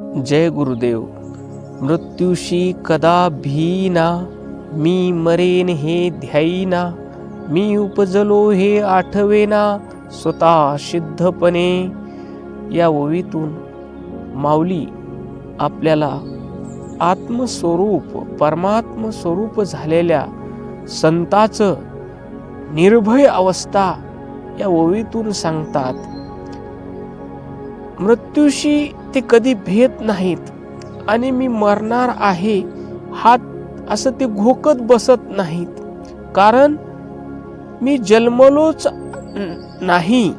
जय गुरुदेव। मृत्यूशी कदा भीना मी मरेन हे ध्याईना मी उपजलो हे आठवेना स्वतः सिद्धपणे। या ओवीतून माऊली आपल्याला आत्मस्वरूप परमात्म स्वरूप झालेल्या संताचं निर्भय अवस्था या ओवीतून सांगतात। मृत्यूशी ते कधी भेट नाहीत. आणि मी मरणार आहे हा असं ते घोकत बसत नाहीत. कारण मी जन्मलोच नाही.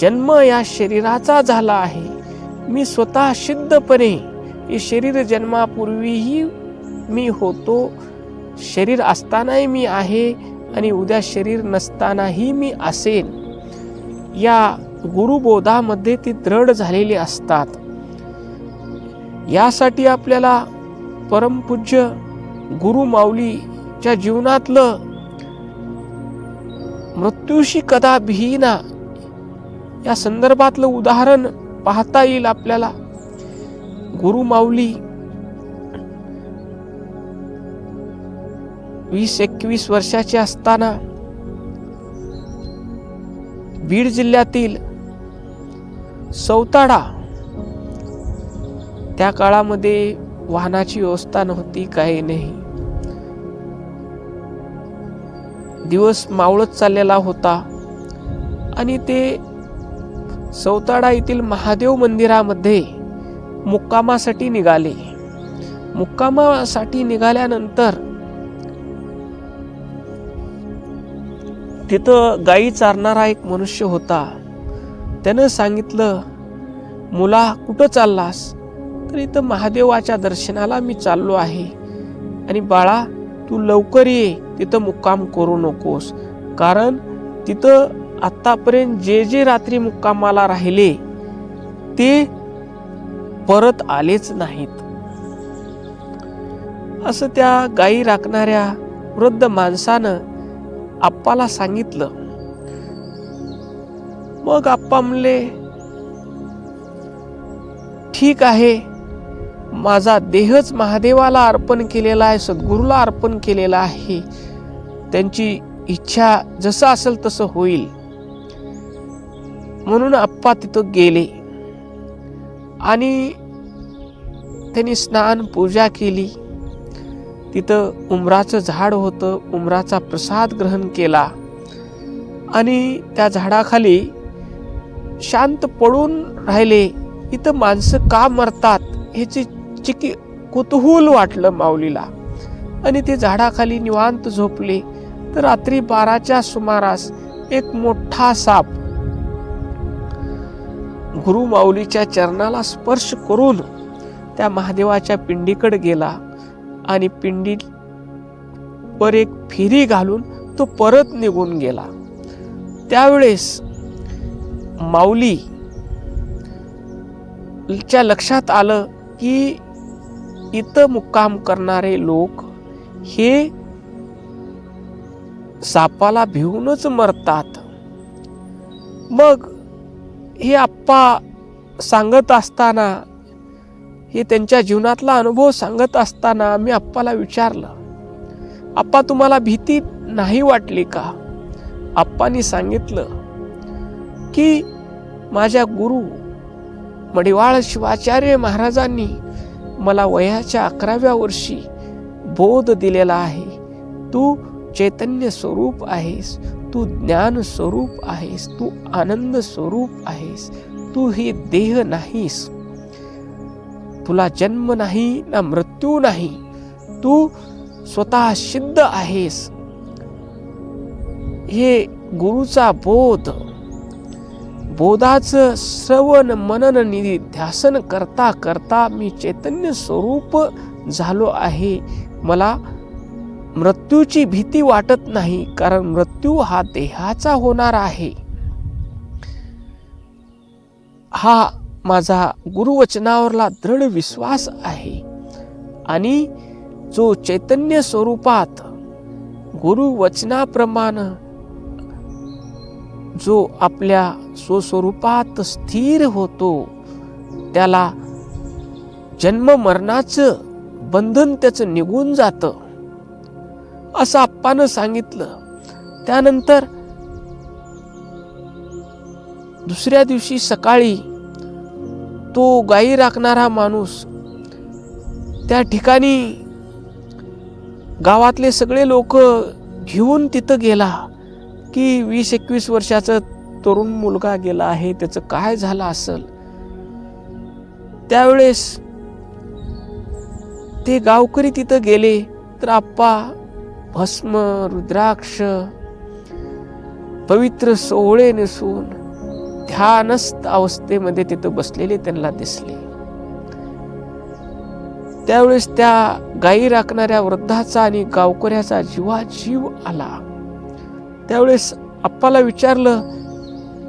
जन्म या शरीराचा झाला आहे. मी स्वतः सिद्धपणे हे शरीर जन्मापूर्वीही मी होतो. शरीर असतानाही मी आहे आणि उद्या शरीर नसतानाही मी असेन. या गुरुबोधामध्ये ती दृढ झालेली असतात. यासाठी आपल्याला परमपूज्य गुरु माऊलीच्या जीवनातलं मृत्यूशी कदा भिना या संदर्भातलं उदाहरण पाहता येईल आपल्याला. गुरु माऊली वीस एकवीस वर्षाचे असताना बीड जिल्ह्यातील सौताडा. त्या काळामध्ये वाहनाची व्यवस्था नव्हती काही नाही. दिवस मावळत चाललेला होता. आणि ते सौताडा येथील महादेव मंदिरामध्ये मुक्कामासाठी निघाले. मुक्कामासाठी निघाल्यानंतर तिथं गायी चारणारा एक मनुष्य होता. त्यानं सांगितलं मुला कुठं चाललास? तर इथं महादेवाच्या दर्शनाला मी चाललो आहे. आणि बाळा तू लवकर ये तिथं मुक्काम करू नकोस. कारण तिथं आत्तापर्यंत जे जे रात्री मुक्कामाला राहिले ते परत आलेच नाहीत. असं त्या गायी राखणाऱ्या वृद्ध माणसानं आप्पाला सांगितलं. मग आप्पा म्हणले ठीक आहे. माझा देहच महादेवाला अर्पण केलेला आहे सद्गुरूला अर्पण केलेला आहे. त्यांची इच्छा जसं असेल तसं होईल. म्हणून आप्पा तिथं गेले. आणि त्यांनी स्नान पूजा केली. तिथं उमराचं झाड होतं उमराचा प्रसाद ग्रहण केला. आणि त्या झाडाखाली शांत पडून राहिले. इथं माणसं का मरतात ह्याची चिकी कुतूहल वाटलं माऊलीला. आणि ते झाडाखाली निवांत झोपले. तर रात्री बाराच्या सुमारास एक मोठा साप गुरु माऊलीच्या चरणाला स्पर्श करून त्या महादेवाच्या पिंडीकडे गेला. आणि पिंडी वर एक फिरी घालून तो परत निघून गेला. त्यावेळेस माऊली च्या लक्षात आलं की इथं मुक्काम करणारे लोक हे सापाला भिवूनच मरतात. मग हे आप्पा सांगत असताना हे त्यांच्या जीवनातला अनुभव सांगत असताना मी आप्पाला विचारलं आप्पा तुम्हाला भीती नाही वाटली का? आप्पानी सांगितलं की माझ्या गुरु मडिवाळ शिवाचार्य महाराजांनी मला वयाच्या अकराव्या वर्षी बोध दिलेला आहे. तू चैतन्य स्वरूप आहेस तू ज्ञान स्वरूप आहेस तू आनंद स्वरूप आहेस तू हे देह नाहीस. तुला जन्म नाही ना मृत्यू नाही तू स्वतः सिद्ध आहेस. हे गुरुचा बोध बोधाचं श्रवण मनन निधी ध्यासन करता करता मी चैतन्य स्वरूप झालो आहे. मला मृत्यूची भीती वाटत नाही कारण मृत्यू हा देहाचा होणार आहे. हा माझा गुरुवचनावरला दृढ विश्वास आहे. आणि जो चैतन्य स्वरूपात गुरुवचनाप्रमाणे जो आपल्या स्वस्वरूपात स्थिर होतो त्याला जन्म मरणाचं बंधन त्याचं निघून जातं. असं आप्पानं सांगितलं. त्यानंतर दुसऱ्या दिवशी सकाळी तो गायी राखणारा माणूस त्या ठिकाणी गावातले सगळे लोक घेऊन तिथं गेला. की वीस एकवीस वर्षाचा तरुण मुलगा गेला आहे त्याचं काय झालं असल? त्यावेळेस ते गावकरी तिथं गेले तर आप्पा भस्म रुद्राक्ष पवित्र सोहळे नेसून ध्यानस्थ अवस्थेमध्ये तिथं बसलेले त्यांना दिसले. त्यावेळेस त्या गायी राखणाऱ्या वृद्धाचा आणि गावकऱ्याचा जीवाजीव आला. त्यावेळेस आप्पाला विचारलं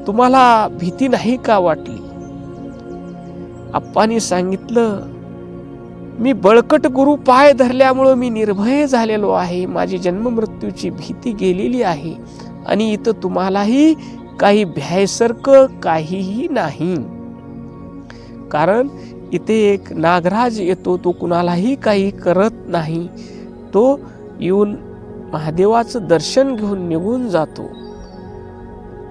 तुम्हाला भीती नाही का वाटली? आप्पानी सांगितलं मी बळकट गुरु पाय धरल्यामुळं मी निर्भय झालेलो आहे. माझी जन्म मृत्यूची भीती गेलेली आहे आणि इथं तुम्हालाही काही भ्यायसरकं काहीही नाही. कारण इथे एक नागराज येतो तो कुणालाही काही करत नाही. तो येऊन महादेवाचं दर्शन घेऊन निघून जातो.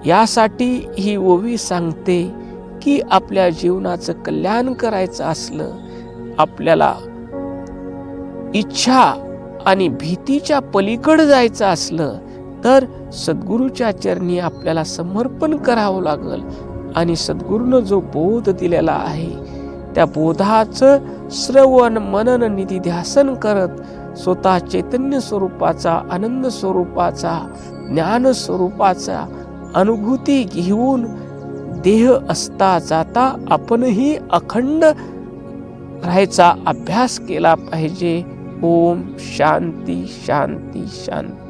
यासाठी ही ओवी सांगते की आपल्या जीवनाचं कल्याण करायचं असलं आपल्याला इच्छा आणि भीतीच्या पलीकडे जायचं असलं तर सद्गुरूच्या चरणी आपल्याला समर्पण करावं लागल. आणि सद्गुरूनं जो बोध दिलेला आहे त्या बोधाचं श्रवण मनन निधी ध्यासन करत स्वतः चैतन्य स्वरूपाचा आनंद स्वरूपाचा ज्ञान स्वरूपाचा अनुभूती घेऊन देह असता जाता आपणही अखंड राहायचा अभ्यास केला पाहिजे. ओम शांती शांती शांती.